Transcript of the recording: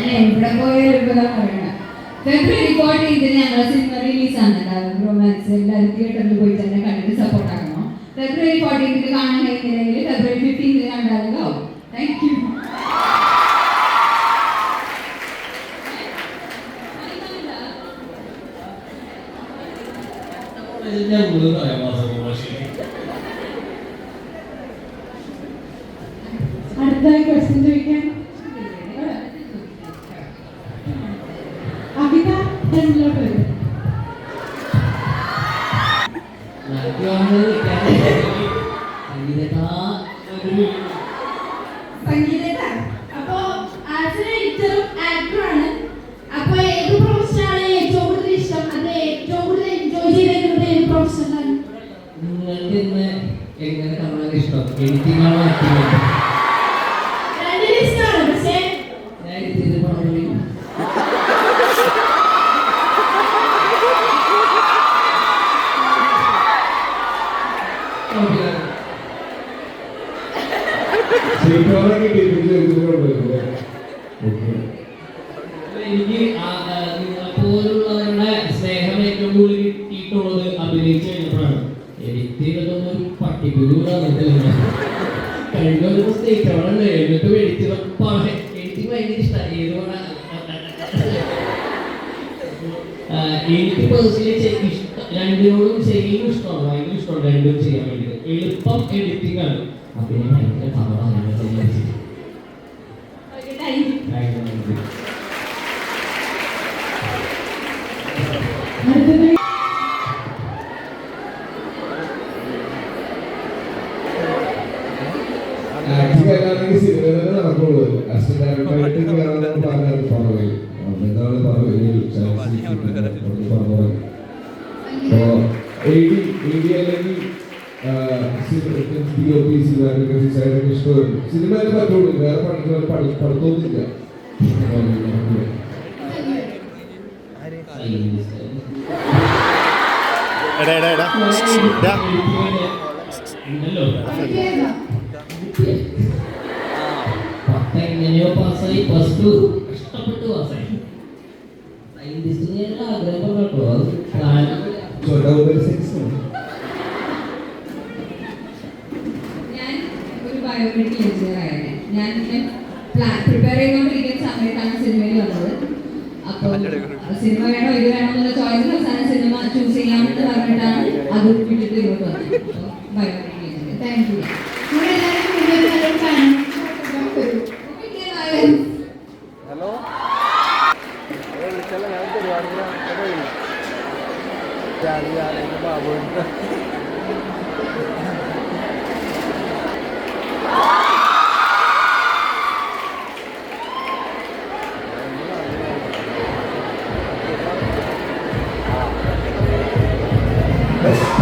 ഞാൻ എവിടെ പോയാലും ഇപ്പൊ ഇതാ പറയണേ. ഫെബ്രുവരി ഫോർട്ടീൻത്തിന് ഞങ്ങളുടെ സിനിമ റിലീസ് ആണ് റൊമാൻസ് എല്ലാവരും തിയേറ്ററിൽ പോയി തന്നെ കണ്ടിട്ട് സപ്പോർട്ട് ആക്കണം? ഫെബ്രുവരി ഫോർട്ടീൻത്തിന് കാണാൻ കഴിയുന്നില്ലെങ്കിൽ ഫെബ്രുവരി ഫിഫ്റ്റീൻത്തിന് കണ്ടാലും ആവും താങ്ക് യു ഞാൻ കൂടുതൽ പറയാം മാസം ക്വസ്റ്റ്യൻ ചോദിക്കാൻ ഫ്രണ്ടിലോട്ട് വരും സംഗീതജ്ഞ. അപ്പോ എ എഡിറ്ററും ആക്ടറുമാണ് അപ്പൊ ഏത് പ്രൊഫഷനാണ് ഏറ്റവും കൂടുതൽ ഇഷ്ടം അത് ഏറ്റവും കൂടുതൽ എൻജോയ് ചെയ്തിരുന്നത് ഏത് പ്രൊഫഷനാണ് നിങ്ങൾക്ക് ഇന്ന് എങ്ങനെ കാണാൻ ഇഷ്ടം എഡിറ്റിംഗ് ആണോ എനിക്ക് നിങ്ങളെപ്പോലുള്ളവരുടെ സ്നേഹം ഏറ്റവും കൂടുതൽ കിട്ടിയിട്ടുള്ളത് അഭിനയിച്ച് കഴിഞ്ഞപ്പോഴാണ് എഡിറ്റ് ഒരു പട്ടിക്കുരുടാണ് കഴിഞ്ഞ ഒരു സ്റ്റേറ്റ് അവിടെ ഉണ്ട് എന്നിട്ട് എഡിറ്റ് എഡിറ്റിംഗ് ഭയങ്കര പടം എനിക്ക് പേഴ്സണലി രണ്ടിനോടും സെയിം ഇഷ്ടമാണ്. ഭയങ്കര ഇഷ്ടമാണ് രണ്ടും ചെയ്യാൻ വേണ്ടിയിട്ട് എളുപ്പം എഡിറ്റിംഗ് ആണ് അഭിനയം സിനിമയിൽ പറ്റുള്ളൂ വേറെ പഠിക്കുന്ന പഠി പഠിത്തമൊന്നുമില്ല എടാ എടാ എടാ. എങ്ങനെയോ പാസ്സായി. പ്ലസ് ടു കഷ്ടപ്പെട്ട് പാസ്സായി. സയന്റിസ്റ്റ് ആഗ്രഹം കേട്ടോ അത് ഞാൻ ഒരു ബയോമെട്രിക് എഞ്ചിനീയർ ആയിരുന്നു. ഞാൻ പ്ലാൻ പ്രിപ്പയർ ചെയ്തുകൊണ്ടിരിക്കുന്ന സമയത്താണ് സിനിമയിൽ വന്നത്. അപ്പോൾ സിനിമ വേണോ ഇത് വേണോ എന്നുള്ള ചോയ്സിൽ അവസാനം സിനിമ ചൂസ് ചെയ്യാമെന്ന് പറഞ്ഞിട്ടാണ് അത് വിട്ടിട്ട് ഇങ്ങോട്ട് വന്നത്. Thank you. ഹലോ ഞാൻ പരിപാടിയിലാണ് হবে